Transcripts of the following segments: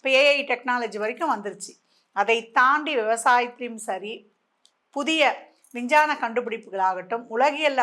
இப்போ AI technology வரைக்கும் வந்துருச்சு. அதை தாண்டி விவசாயத்திலையும் சரி புதிய விஞ்ஞான கண்டுபிடிப்புகளாகட்டும் உலகியல்ல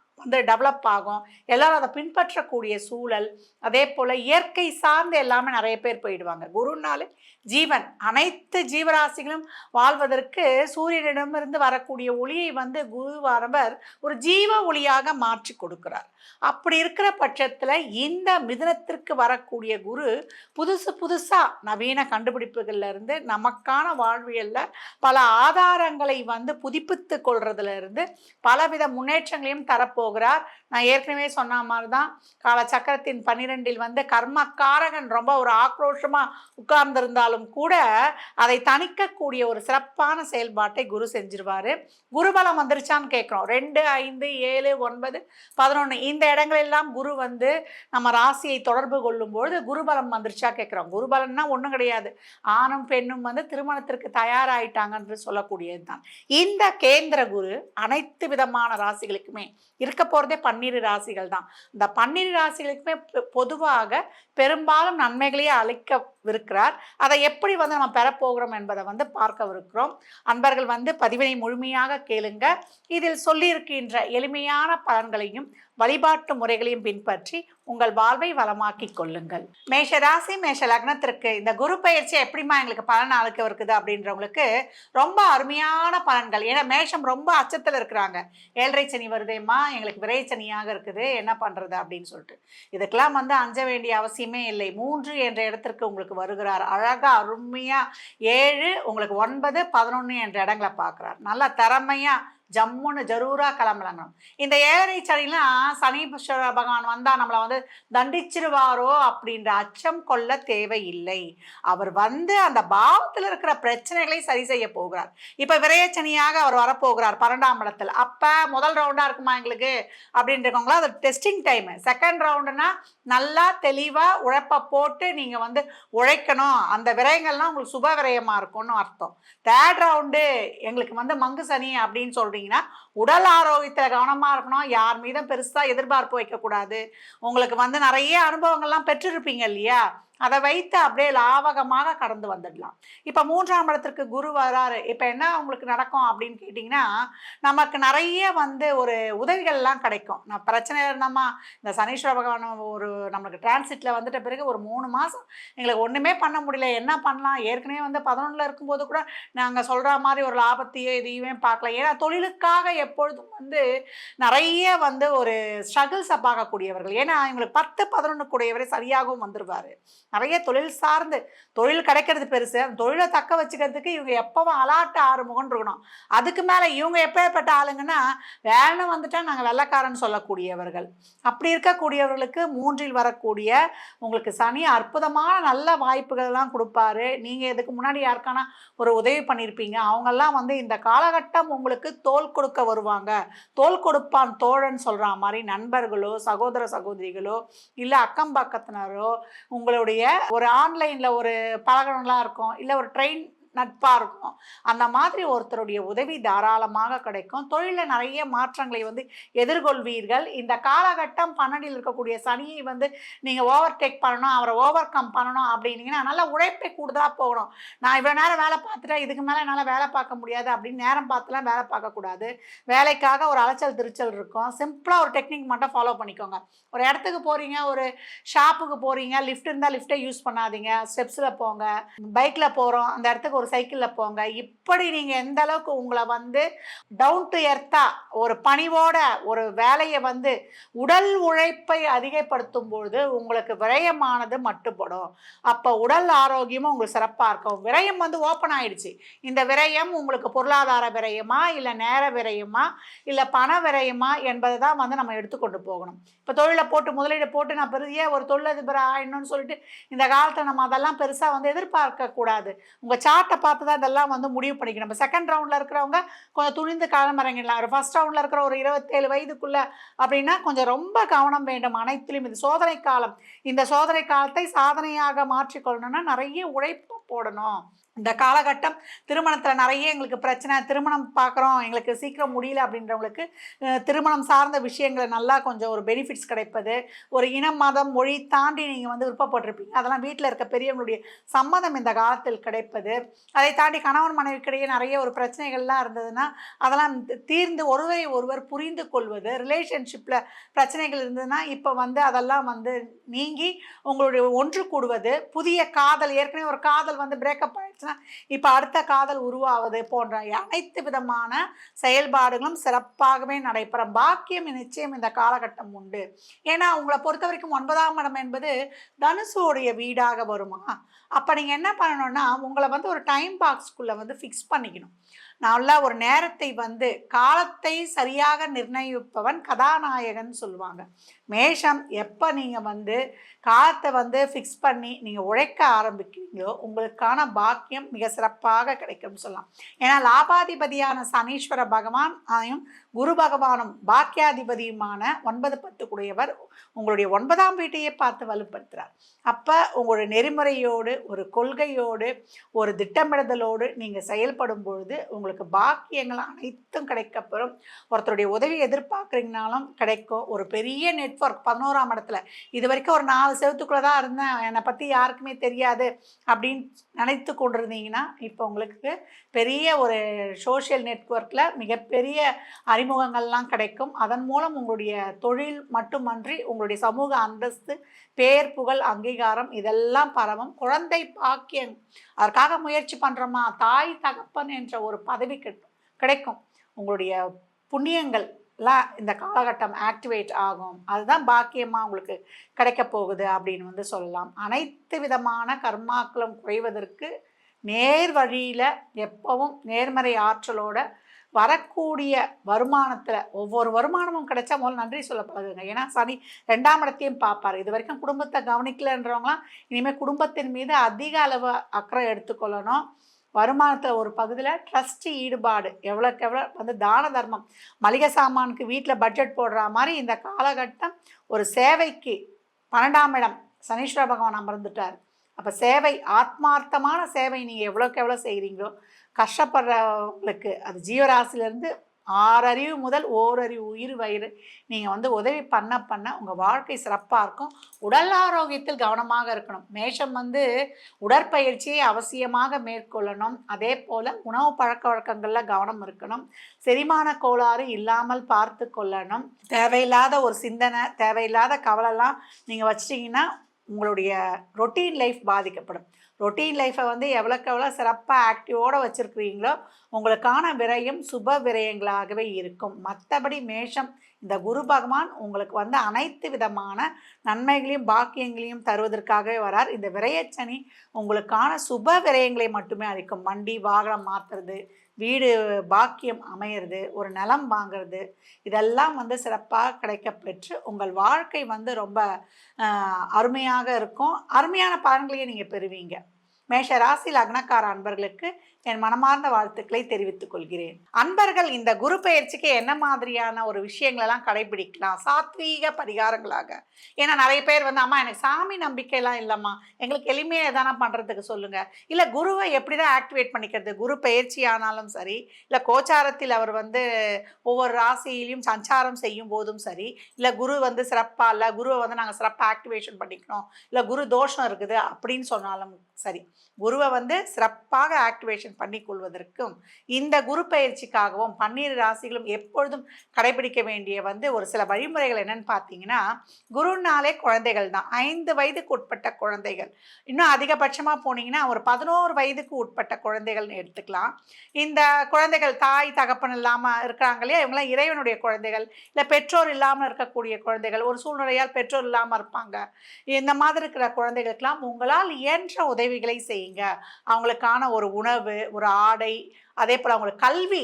வந்து டெவலப் ஆகும். எல்லோரும் அதை பின்பற்றக்கூடிய சூழல் அதே போல் இயற்கை சார்ந்து எல்லாமே நிறைய பேர் போயிடுவாங்க. குருனாலே ஜீவன். அனைத்து ஜீவராசிகளும் வாழ்வதற்கு சூரியனிடமிருந்து வரக்கூடிய ஒளியை வந்து குருவானவர் ஒரு ஜீவ ஒளியாக மாற்றி கொடுக்கிறார். அப்படி இருக்கிற பட்சத்தில் இந்த மிதனத்திற்கு வரக்கூடிய குரு புதுசு புதுசாக நவீன கண்டுபிடிப்புகள்லேருந்து நமக்கான வாழ்வியலில் பல ஆதாரங்களை வந்து புதுப்பித்து கொள்றதுலேருந்து பலவித முன்னேற்றங்களையும் lograr நான் ஏற்கனவே சொன்ன மாதிரி தான் கால சக்கரத்தின் பன்னிரெண்டில் வந்து கர்மக்காரகன் ரொம்ப ஒரு ஆக்ரோஷமாக உட்கார்ந்திருந்தாலும் கூட அதை தணிக்கக்கூடிய ஒரு சிறப்பான செயல்பாட்டை குரு செஞ்சிருவார். குருபலம் வந்துருச்சான்னு கேட்குறோம். ரெண்டு ஐந்து ஏழு ஒன்பது பதினொன்று இந்த இடங்களெல்லாம் குரு வந்து நம்ம ராசியை தொடர்பு கொள்ளும்பொழுது குருபலம் வந்துருச்சா கேட்குறோம். குருபலன்னா ஒன்றும் கிடையாது. ஆணும் பெண்ணும் வந்து திருமணத்திற்கு தயாராகிட்டாங்கன்று சொல்லக்கூடியது தான் இந்த கேந்திர குரு அனைத்து விதமான ராசிகளுக்குமே இருக்க போகிறதே பன்னிரு ராசிகள் தான் இந்த பன்னிரு ராசிகளுக்குமே பொதுவாக பெரும்பாலும் நன்மைகளையே இருக்கிறார் அதை எப்படி வந்து நம்ம பெறப்போகிறோம் என்பதை வந்து பார்க்கவிருக்கிறோம். அன்பர்கள் வந்து பதிவினை முழுமையாக கேளுங்க. இதில் சொல்லியிருக்கின்ற எளிமையான பலன்களையும் வழிபாட்டு முறைகளையும் பின்பற்றி உங்கள் வாழ்வை வளமாக்கி கொள்ளுங்கள். மேஷ ராசி மேஷ லக்னத்திற்கு இந்த குரு பயிற்சி எப்படிம்மா எங்களுக்கு பலன் அளிக்க இருக்குது அப்படின்றவங்களுக்கு ரொம்ப அருமையான பலன்கள். ஏன்னா மேஷம் ரொம்ப அச்சத்தில் இருக்கிறாங்க. ஏழரை சனி வருதேம்மா எங்களுக்கு விரை சனியாக இருக்குது. என்ன பண்ணுறது அப்படின்னு சொல்லிட்டு. இதுக்கெல்லாம் வந்து அஞ்ச வேண்டிய அவசியமே இல்லை. மூன்று என்ற இடத்திற்கு உங்களுக்கு வருகிறார். அழகாக அருமையாக ஏழு உங்களுக்கு ஒன்பது பதினொன்று என்ற இடங்களை பார்க்குறார். நல்லா திறமையாக ஜம்முன்னு ஜரூராக கிளம்பலங்கணும் இந்த ஏழரை சனிலாம் சனீஸ்வர பகவான் வந்தால் நம்மளை வந்து தண்டிச்சிருவாரோ அப்படின்ற அச்சம் கொள்ள தேவையில்லை. அவர் வந்து அந்த பாவத்தில் இருக்கிற பிரச்சனைகளை சரி செய்ய போகிறார். இப்போ விரையச்சனியாக அவர் வரப்போகிறார் பன்னெண்டாம் இடத்துல. அப்போ முதல் ரவுண்டாக இருக்குமா எங்களுக்கு? அப்படின்னு இருக்கவங்களா அது டெஸ்டிங் டைமு செகண்ட் ரவுண்டுனா நல்லா தெளிவாக உழைப்ப போட்டு நீங்கள் வந்து உழைக்கணும். அந்த விரயங்கள்லாம் உங்களுக்கு சுப விரயமாக இருக்கும்னு அர்த்தம். தேர்ட் ரவுண்டு எங்களுக்கு வந்து மங்கு சனி அப்படின்னு சொல்கிறீங்கன்னா உடல் ஆரோக்கியத்தில் கவனமாக இருக்கணும். யார் மீதும் பெருசாக எதிர்பார்ப்பு வைக்கக்கூடாது. உங்களுக்கு வந்து நிறைய அனுபவங்கள்லாம் பெற்றிருப்பீங்க இல்லையா? அதை வைத்து அப்படியே லாவகமாக கடந்து வந்துடலாம். இப்போ மூன்றாம் இடத்திற்கு குரு வராரு. இப்போ என்ன உங்களுக்கு நடக்கும் அப்படின்னு கேட்டிங்கன்னா நமக்கு நிறைய வந்து ஒரு உதவிகள்லாம் கிடைக்கும். நான் பிரச்சனை இருந்தோமா இந்த சனீஸ்வர பகவான் ஒரு நம்மளுக்கு டிரான்சிட்டில் வந்துட்ட பிறகு ஒரு மூணு மாதம் எங்களுக்கு ஒன்றுமே பண்ண முடியல. என்ன பண்ணலாம்? ஏற்கனவே வந்து பதினொன்றில் இருக்கும்போது கூட நாங்கள் சொல்கிற மாதிரி ஒரு லாபத்தையோ இதையுமே பார்க்கல. ஏன்னா தொழிலுக்காக எப்பொழுதும் வந்து நிறைய வந்து ஒரு ஸ்ட்ரகிள்ஸை பார்க்கக்கூடியவர்கள். ஏன்னா இவங்களுக்கு பத்து பதினொன்று கூடியவரை சரியாகவும் வந்துடுவார் நிறைய தொழில் சார்ந்து தொழில் கிடைக்கிறது பெருசு. அந்த தொழிலை தக்க வச்சுக்கிறதுக்கு இவங்க எப்பவும் அலாட்டு ஆறுமுகன் இருக்கணும். அதுக்கு மேலே இவங்க எப்பேற்பட்ட ஆளுங்கன்னா வேலை வந்துட்டா நாங்கள் வெள்ளக்காரன் சொல்லக்கூடியவர்கள். அப்படி இருக்கக்கூடியவர்களுக்கு மூன்றில் வரக்கூடிய உங்களுக்கு சனி அற்புதமான நல்ல வாய்ப்புகள் எல்லாம் கொடுப்பாரு. நீங்கள் இதுக்கு முன்னாடி யாருக்கான ஒரு உதவி பண்ணியிருப்பீங்க அவங்கெல்லாம் வந்து இந்த காலகட்டம் உங்களுக்கு தோல் கொடுக்க வருவாங்க. தோல் கொடுப்பான் தோழன் சொல்கிற மாதிரி நண்பர்களோ சகோதர சகோதரிகளோ இல்லை அக்கம் பக்கத்தினரோ உங்களுடைய ஒரு ஆன்லைனில் ஒரு பழகணும்லாம் இருக்கும் இல்லை ஒரு ட்ரெயின் நட்பாக இருக்கும். அந்த மாதிரி ஒருத்தருடைய உதவி தாராளமாக கிடைக்கும். தொழிலில் நிறைய மாற்றங்களை வந்து எதிர்கொள்வீர்கள். இந்த காலகட்டம் பன்னெண்டில் இருக்கக்கூடிய சனியை வந்து நீங்கள் ஓவர் டேக் பண்ணணும் அவரை ஓவர் கம் பண்ணணும் அப்படின்னீங்கன்னா நல்லா உழைப்பை கூடுதலாக போகணும். நான் இவ்வளோ நேரம் வேலை பார்த்துட்டேன் இதுக்கு மேலே என்னால் வேலை பார்க்க முடியாது அப்படின்னு நேரம் பார்த்துலாம் வேலை பார்க்கக்கூடாது. வேலைக்காக ஒரு அலைச்சல் திருச்சல் இருக்கும். சிம்பிளாக ஒரு டெக்னிக் மட்டும் ஃபாலோ பண்ணிக்கோங்க. ஒரு இடத்துக்கு போகிறீங்க ஒரு ஷாப்புக்கு போகிறீங்க லிஃப்ட் இருந்தால் லிஃப்ட்டை யூஸ் பண்ணாதீங்க. ஸ்டெப்ஸில் போங்க. பைக்கில் போகிறோம் அந்த இடத்துக்கு ஒரு சைக்கிளில் போங்க. இப்படி நீங்கள் எந்த அளவுக்கு உங்களை வந்து டவுன் டு எர்த்தா ஒரு பணிவோட ஒரு வேலையை வந்து உடல் உழைப்பை அதிகப்படுத்தும் பொழுது உங்களுக்கு விரயமானது மட்டுப்படும். அப்போ உடல் ஆரோக்கியமும் உங்களுக்கு சிறப்பாக இருக்கும். விரயம் வந்து ஓப்பன் ஆயிடுச்சு. இந்த விரயம் உங்களுக்கு பொருளாதார விரயமா இல்லை நேர விரயமா இல்லை பண விரயமா என்பதை தான் வந்து நம்ம எடுத்துக்கொண்டு போகணும். இப்போ தொழிலை போட்டு முதலீடு போட்டு நான் பெரிய ஒரு தொழிலதிபர் ஆயிடணும்னு சொல்லிட்டு இந்த காலத்தில் நம்ம அதெல்லாம் பெருசாக வந்து எதிர்பார்க்க கூடாது உங்கள் சார்ட்டை பார்த்து தான் இதெல்லாம் வந்து முடிவு பண்ணிக்கணும். நம்ம செகண்ட் ரவுண்டில் இருக்கிறவங்க கொஞ்சம் துணிந்து காலம் இறங்கிடலாம். ஒரு ஃபஸ்ட் ரவுண்டில் இருக்கிற ஒரு இருபத்தேழு வயதுக்குள்ளே அப்படின்னா கொஞ்சம் ரொம்ப கவனம் வேண்டும் அனைத்திலும். இது சோதனை காலம் இந்த சோதனை காலத்தை சாதனையாக மாற்றிக்கொள்ளணும்னா நிறைய உழைப்பு போடணும். இந்த காலகட்டம் திருமணத்தில் நிறைய எங்களுக்கு பிரச்சனை திருமணம் பார்க்குறோம் எங்களுக்கு சீக்கிரம் முடியல அப்படின்றவங்களுக்கு திருமணம் சார்ந்த விஷயங்களை நல்லா கொஞ்சம் ஒரு பெனிஃபிட்ஸ் கிடைப்பது ஒரு இனம் மதம் மொழி தாண்டி நீங்கள் வந்து விருப்பப்பட்டிருப்பீங்க. அதெல்லாம் வீட்டில் இருக்க பெரியவங்களுடைய சம்மதம் இந்த காலத்தில் கிடைப்பது. அதை தாண்டி கணவன் மனைவிக்கிடையே நிறைய ஒரு பிரச்சனைகள்லாம் இருந்ததுன்னா அதெல்லாம் தீர்ந்து ஒருவரை ஒருவர் புரிந்து கொள்வது ரிலேஷன்ஷிப்பில் பிரச்சனைகள் இருந்ததுன்னா இப்போ வந்து அதெல்லாம் வந்து நீங்கி உங்களுடைய ஒன்று கூடுவது புதிய காதல் ஏற்கனவே ஒரு காதல் வந்து பிரேக்கப் ஆயிடுச்சுன்னா இப்போ அடுத்த காதல் உருவாவது போன்ற அனைத்து விதமான செயல்பாடுகளும் சிறப்பாகவே நடைபெறும் பாக்கியம் நிச்சயம் இந்த காலகட்டம் உண்டு. ஏன்னா உங்களை பொறுத்த வரைக்கும் ஒன்பதாம் இடம் என்பது தனுசுடைய வீடாக வருமா? அப்போ நீங்கள் என்ன பண்ணணும்னா உங்களை வந்து ஒரு டைம் பாக்ஸ்க்குள்ளே வந்து ஃபிக்ஸ் பண்ணிக்கணும். நல்லா ஒரு நேரத்தை வந்து காலத்தை சரியாக நிர்ணயிப்பவன் கதாநாயகன் சொல்லுவாங்க. மேஷம் எப்போ நீங்கள் வந்து காலத்தை வந்து ஃபிக்ஸ் பண்ணி நீங்கள் உழைக்க ஆரம்பிக்கிறீங்களோ உங்களுக்கான பாக்கியம் மிக சிறப்பாக கிடைக்கும்னு சொல்லலாம். ஏன்னா லாபாதிபதியான சனீஸ்வர பகவான் ஆயும் குரு பகவானும் பாக்கியாதிபதியுமான ஒன்பது பத்து உங்களுடைய ஒன்பதாம் வீட்டையே பார்த்து வலுப்படுத்துகிறார் அப்போ உங்களுடைய நெறிமுறையோடு ஒரு கொள்கையோடு ஒரு திட்டமிடுதலோடு நீங்கள் செயல்படும் பொழுது உங்களுக்கு பாக்கியங்கள் அனைத்தும் கிடைக்கப்பெறும் ஒருத்தருடைய உதவி எதிர்பார்க்குறீங்கனாலும் கிடைக்கும் ஒரு பெரிய நெட்வொர்க் பதினோராம் இடத்துல இது வரைக்கும் ஒரு நாலு செவத்துக்குள்ளே தான் இருந்தேன் என்னை பற்றி யாருக்குமே தெரியாது அப்படின்னு நினைத்து கொண்டிருந்தீங்கன்னா இப்போ உங்களுக்கு பெரிய ஒரு சோஷியல் நெட்வொர்க்கில் மிகப்பெரிய அறிமுகங்கள்லாம் கிடைக்கும். அதன் மூலம் உங்களுடைய தொழில் மட்டுமன்றி உங்களுடைய சமூக அந்தஸ்து பேர் புகழ் அங்கீகாரம் இதெல்லாம் பரவும். குழந்தை பாக்கியம் அதற்காக முயற்சி பண்ணுறோமா தாய் தகப்பன் என்ற ஒரு பதவி கிடைக்கும் கிடைக்கும். உங்களுடைய புண்ணியங்கள் எல்லாம் இந்த காலகட்டம் ஆக்டிவேட் ஆகும். அதுதான் பாக்கியமாக உங்களுக்கு கிடைக்க போகுது அப்படின்னு வந்து சொல்லலாம். அனைத்து விதமான கர்மாக்களும் குறைவதற்கு நேர் வழியில் எப்பவும் நேர்மறை ஆற்றலோட வரக்கூடிய வருமானத்தில் ஒவ்வொரு வருமானமும் கிடைச்சா முதல்ல நன்றி சொல்ல பழகுங்க. ஏன்னா சனி ரெண்டாம் இடத்தையும் பார்ப்பார். இது வரைக்கும் குடும்பத்தை கவனிக்கலன்றவங்களாம் இனிமேல் குடும்பத்தின் மீது அதிக அளவு அக்கறை எடுத்துக்கொள்ளணும். வருமானத்தில் ஒரு பகுதியில் ட்ரஸ்ட் ஈடுபாடு எவ்வளோக்கு எவ்வளோ வந்து தான தர்மம் மளிகை சாமானுக்கு வீட்டில் பட்ஜெட் போடுற மாதிரி இந்த காலகட்டம் ஒரு சேவைக்கு பன்னெண்டாம் இடம் சனீஸ்வர பகவான் அமர்ந்துட்டார். அப்போ சேவை ஆத்மார்த்தமான சேவை நீங்கள் எவ்வளோக்கு எவ்வளோ செய்கிறீங்களோ கஷ்டப்படுறவங்களுக்கு அது ஜீவராசிலேருந்து ஆறறிவு முதல் ஓரறிவு உயிர் வயிறு. நீங்கள் வந்து உதவி பண்ண பண்ண உங்கள் வாழ்க்கை சிறப்பாக இருக்கும். உடல் ஆரோக்கியத்தில் கவனமாக இருக்கணும். மேஷம் வந்து உடற்பயிற்சியை அவசியமாக மேற்கொள்ளணும். அதே போல் உணவு பழக்க வழக்கங்களில் கவனம் இருக்கணும். செரிமான கோளாறு இல்லாமல் பார்த்து கொள்ளணும். தேவையில்லாத ஒரு சிந்தனை தேவையில்லாத கவலைலாம் நீங்கள் வச்சிட்டிங்கன்னா உங்களுடைய ரொட்டீன் லைஃப் பாதிக்கப்படும். ரொட்டீன் லைஃப்பை வந்து எவ்வளோக்கு எவ்வளோ சிறப்பாக ஆக்டிவோடு வச்சுருக்கிறீங்களோ உங்களுக்கான விரயம் சுப விரயங்களாகவே இருக்கும். மற்றபடி மேஷம் இந்த குரு பகவான் உங்களுக்கு வந்து அனைத்து விதமான நன்மைகளையும் பாக்கியங்களையும் தருவதற்காகவே வரார். இந்த விரயச்சனி உங்களுக்கான சுப விரயங்களை மட்டுமே அளிக்கும். வண்டி வாகனம் மாற்றுறது வீடு பாக்கியம் அமையிறது ஒரு நிலம் வாங்கிறது இதெல்லாம் வந்து சிறப்பாக கிடைக்கப்பெற்று உங்கள் வாழ்க்கை வந்து ரொம்ப அருமையாக இருக்கும். அருமையான பலன்களையும் நீங்கள் பெறுவீங்க. மேஷ ராசி லக்னக்கார அன்பர்களுக்கு என் மனமார்ந்த வாழ்த்துக்களை தெரிவித்துக் கொள்கிறேன். அன்பர்கள் இந்த குரு பயிற்சிக்கு என்ன மாதிரியான ஒரு விஷயங்களெல்லாம் கடைபிடிக்கலாம்? சாத்வீக பரிகாரங்களாக. ஏன்னா நிறைய பேர் வந்து அம்மா எனக்கு சாமி நம்பிக்கையெல்லாம் இல்லைம்மா. எங்களுக்கு எளிமையாக எதனா பண்ணுறதுக்கு சொல்லுங்கள் இல்லை குருவை எப்படி தான் ஆக்டிவேட் பண்ணிக்கிறது? குரு பயிற்சி ஆனாலும் சரி இல்லை கோச்சாரத்தில் அவர் வந்து ஒவ்வொரு ராசியிலையும் சஞ்சாரம் செய்யும் போதும் சரி இல்லை குரு வந்து சிறப்பாக இல்லை குருவை வந்து நாங்கள் சிறப்பாக ஆக்டிவேஷன் பண்ணிக்கணும் இல்லை குரு தோஷம் இருக்குது அப்படின்னு சொன்னாலும் சரி குருவை வந்து சிறப்பாக ஆக்டிவேஷன் பண்ணிக்கொள்வதற்கும் இந்த குரு பயிற்சிக்காகவும் பன்னிரு ராசிகளும் எப்பொழுதும் கடைபிடிக்க வேண்டிய வந்து ஒரு சில வழிமுறைகள் என்னன்னு பார்த்தீங்கன்னா குருனாலே குழந்தைகள் தான். ஐந்து வயதுக்கு உட்பட்ட குழந்தைகள். இன்னும் அதிகபட்சமாக போனீங்கன்னா ஒரு பதினோரு வயதுக்கு உட்பட்ட குழந்தைகள்னு எடுத்துக்கலாம். இந்த குழந்தைகள் தாய் தகப்பன் இல்லாமல் இருக்கிறாங்க இல்லையா? இவங்களாம் இறைவனுடைய குழந்தைகள். இல்லை பெற்றோர் இல்லாமல் இருக்கக்கூடிய குழந்தைகள். ஒரு சூழ்நிலையால் பெற்றோர் இல்லாமல் இருப்பாங்க. இந்த மாதிரி இருக்கிற குழந்தைகளுக்கெல்லாம் உங்களால் இயன்ற உதவிகளை செய்யுங்க. அவங்களுக்கான ஒரு உணவு ஒரு ஆடை அதே போல் அவங்களுக்கு கல்வி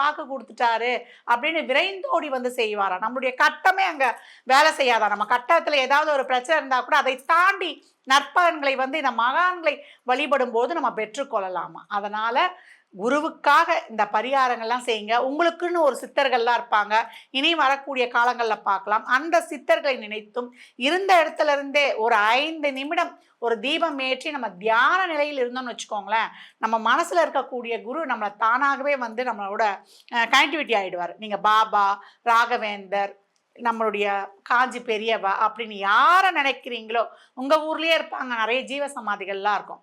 வாக்கு கொடுத்துட்டாரு அப்படின்னு விரைந்தோடி வந்து செய்வாரா? நம்மளுடைய கட்டமே அங்கே வேலை செய்யாதா? நம்ம கட்டத்தில் ஏதாவது ஒரு பிரச்சனை இருந்தால் கூட அதை தாண்டி நற்பலன்களை வந்து இந்த மகான்களை வழிபடும் போது நம்ம பெற்றுக்கொள்ளலாமா அதனால் குருவுக்காக இந்த பரிகாரங்கள்லாம் செய்யுங்க. உங்களுக்குன்னு ஒரு சித்தர்கள்லாம் இருப்பாங்க. இனி வரக்கூடிய காலங்களில் பார்க்கலாம். அந்த சித்தர்களை நினைத்தும் இருந்த இடத்துல இருந்தே ஒரு ஐந்து நிமிடம் ஒரு தீபம் ஏற்றி நம்ம தியான நிலையில் இருந்தோம்னு வச்சுக்கோங்களேன் நம்ம மனசில் இருக்கக்கூடிய குரு நம்மளை தானாகவே வந்து நம்மளோட கனெக்டிவிட்டி ஆகிடுவார் நீங்கள் பாபா ராகவேந்தர் நம்மளுடைய காஞ்சி பெரியவா அப்படின்னு யாரை நினைக்கிறீங்களோ உங்கள் ஊர்லேயே இருப்பாங்க நிறைய ஜீவ சமாதிகள்லாம் இருக்கும்.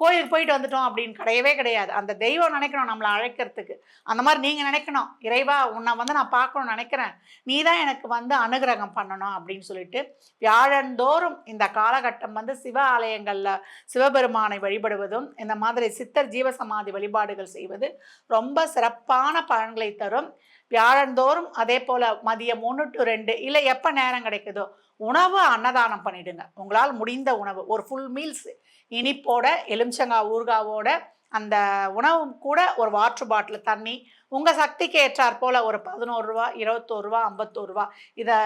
கோயிலுக்கு போயிட்டு வந்துட்டோம் அப்படின்னு கிடையவே கிடையாது. அந்த தெய்வம் நினைக்கணும் நம்மளை அழைக்கிறதுக்கு. அந்த மாதிரி நீங்கள் நினைக்கணும். இறைவா உன்னை வந்து நான் பார்க்கணும்னு நினைக்கிறேன். நீ தான் எனக்கு வந்து அனுகிரகம் பண்ணணும் அப்படின்னு சொல்லிட்டு வியாழந்தோறும் இந்த காலகட்டம் வந்து சிவ ஆலயங்களில் சிவபெருமானை வழிபடுவதும் இந்த மாதிரி சித்தர் ஜீவசமாதி வழிபாடுகள் செய்வது ரொம்ப சிறப்பான பலன்களை தரும். வியாழந்தோறும் அதே போல் மதியம் ஒன்று டு ரெண்டு இல்லை எப்போ நேரம் கிடைக்குதோ உணவு அன்னதானம் பண்ணிடுங்க. உங்களால் முடிந்த உணவு. ஒரு ஃபுல் மீல்ஸ் இனிப்போட எலுமிச்சங்காய் ஊர்காவோட அந்த உணவு கூட ஒரு வாட்டர் பாட்டில் தண்ணி உங்கள் சக்திக்கு ஏற்றாற் போல் ஒரு பதினோரு ரூபா இருபத்தோரு ரூபா ஐம்பத்தோரு ரூபா. இதை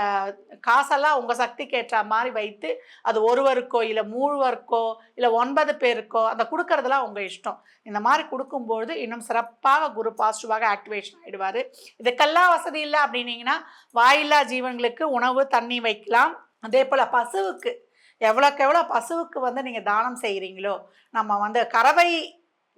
காசெல்லாம் உங்கள் சக்திக்கு ஏற்ற மாதிரி வைத்து அது ஒருவருக்கோ இல்லை மூணுவருக்கோ இல்லை ஒன்பது பேருக்கோ அந்த கொடுக்கறதுலாம் உங்கள் இஷ்டம். இந்த மாதிரி கொடுக்கும்போது இன்னும் சிறப்பாக குரு பாசிட்டிவாக ஆக்டிவேஷன் ஆகிடுவார் இதுக்கெல்லாம் வசதி இல்லை அப்படின்னீங்கன்னா வாயில்லா ஜீவன்களுக்கு உணவு தண்ணி வைக்கலாம். அதே போல் பசுவுக்கு. எவ்வளோக்கு எவ்வளோ பசுவுக்கு வந்து நீங்கள் தானம் செய்கிறீங்களோ நம்ம வந்து கறவை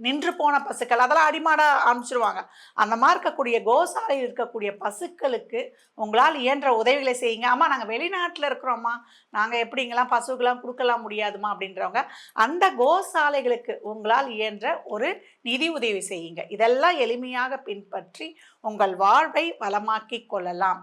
நின்று போன பசுக்கள் அதெல்லாம் அடிமாட ஆரம்பிச்சிருவாங்க. அந்த மாதிரி இருக்கக்கூடிய கோசாலையில் இருக்கக்கூடிய பசுக்களுக்கு உங்களால் இயன்ற உதவிகளை செய்யுங்க. அம்மா நாங்கள் வெளிநாட்டில் இருக்கிறோம்மா. நாங்கள் எப்படிங்கெல்லாம் பசுக்கெல்லாம் கொடுக்கலாம் முடியாதுமா அப்படின்றவங்க அந்த கோசாலைகளுக்கு உங்களால் இயன்ற ஒரு நிதி உதவி செய்யுங்க. இதெல்லாம் எளிமையாக பின்பற்றி உங்கள் வாழ்வை வளமாக்கி கொள்ளலாம்.